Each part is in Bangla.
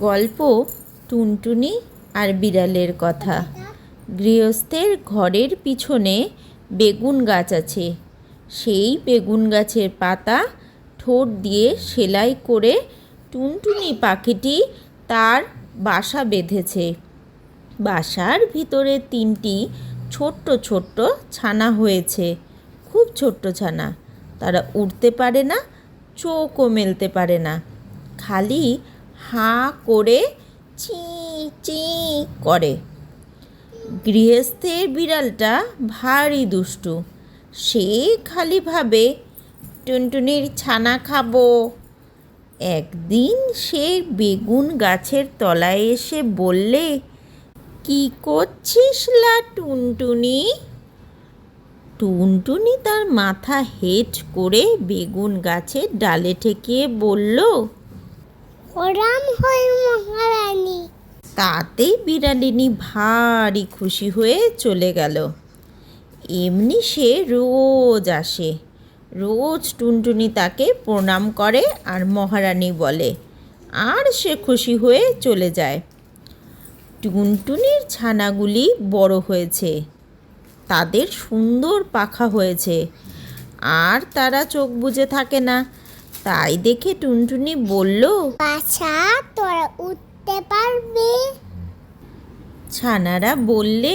গল্প, টুনটুনি আর বিড়ালের কথা। গৃহস্থের ঘরের পিছনে বেগুন গাছ আছে। সেই বেগুন গাছের পাতা ঠোঁট দিয়ে সেলাই করে টুনটুনি পাখিটি তার বাসা বেঁধেছে। বাসার ভিতরে তিনটি ছোট্ট ছোট্ট ছানা হয়েছে। খুব ছোট্ট ছানা। তারা উড়তে পারে না, চোখও মেলতে পারে না। খালি হাঁ করে চি চি করে। গৃহস্থের বিড়ালটা ভারী দুষ্টু। সে খালি ভাবে, টুনটুনির ছানা খাব। একদিন সে বেগুন গাছের তলায় এসে বললে, কি করছিস লা টুনটুনি? টুনটুনি তার মাথা হেট করে বেগুন গাছের ডালে ঠেকিয়ে বলল ওরাম হয় মহারানী। তাতেই বিড়ালিনী ভারী খুশি হয়ে চলে গেল। এমনি সে রোজ আসে। রোজ টুনটুনি তাকে প্রণাম করে আর মহারানী বলে, আর সে খুশি হয়ে চলে যায়। টুনটুনির ছানাগুলি বড় হয়েছে। তাদের সুন্দর পাখা হয়েছে। আর তারা চোখ বুজে থাকে না। তাই দেখে টুনটুনি বলল বাছা তোরা উঠতে পারবে। ছানারা বললে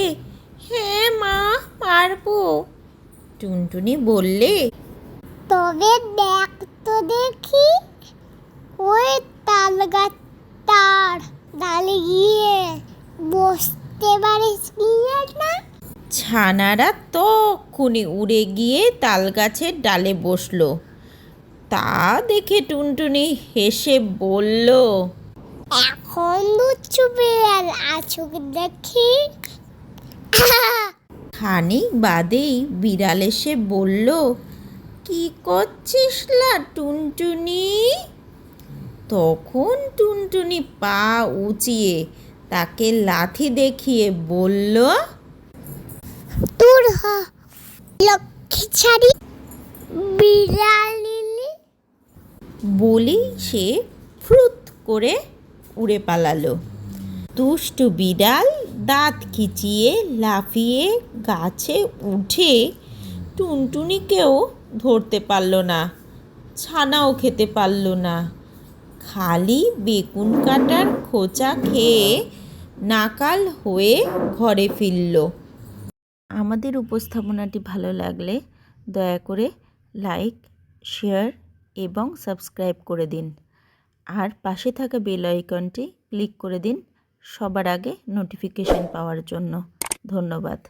হ্যাঁ মা পারব। টুনটুনি বললে তবে দেখ তো দেখি ওই তাল গাছটার ডালে গিয়ে বসতে পারিস কি না? ছানারা তখনই উড়ে গিয়ে তাল গাছের ডালে বসল। তা দেখে টুনটুনি হেসে বলল এখন দুচ্ছু বিড়াল আছুক দেখি। খানিক বাদেই বিড়াল এসে বলল কি করছিস লা টুনটুনি? তখন টুনটুনি পা উঁচিয়ে তাকে লাথি দেখিয়ে বলল তোর হ লক্ষ্মী ছাড়ি বিড়ালিলি বলেই সে ফ্রুত করে উড়ে পালালো। দুষ্টু বিড়াল দাঁত খিচিয়ে লাফিয়ে গাছে উঠে টুনটুনিকেও ধরতে পারল না, ছানাও খেতে পারল না। খালি বেগুন কাটার খোঁচা খেয়ে নাকাল হয়ে ঘরে ফিরল। আমাদের উপস্থাপনাটি ভালো লাগলে দয়া করে লাইক, শেয়ার এবং সাবস্ক্রাইব করে দিন। আর পাশে থাকা বেল আইকনটি ক্লিক করে দিন সবার আগে নোটিফিকেশন পাওয়ার জন্য। ধন্যবাদ।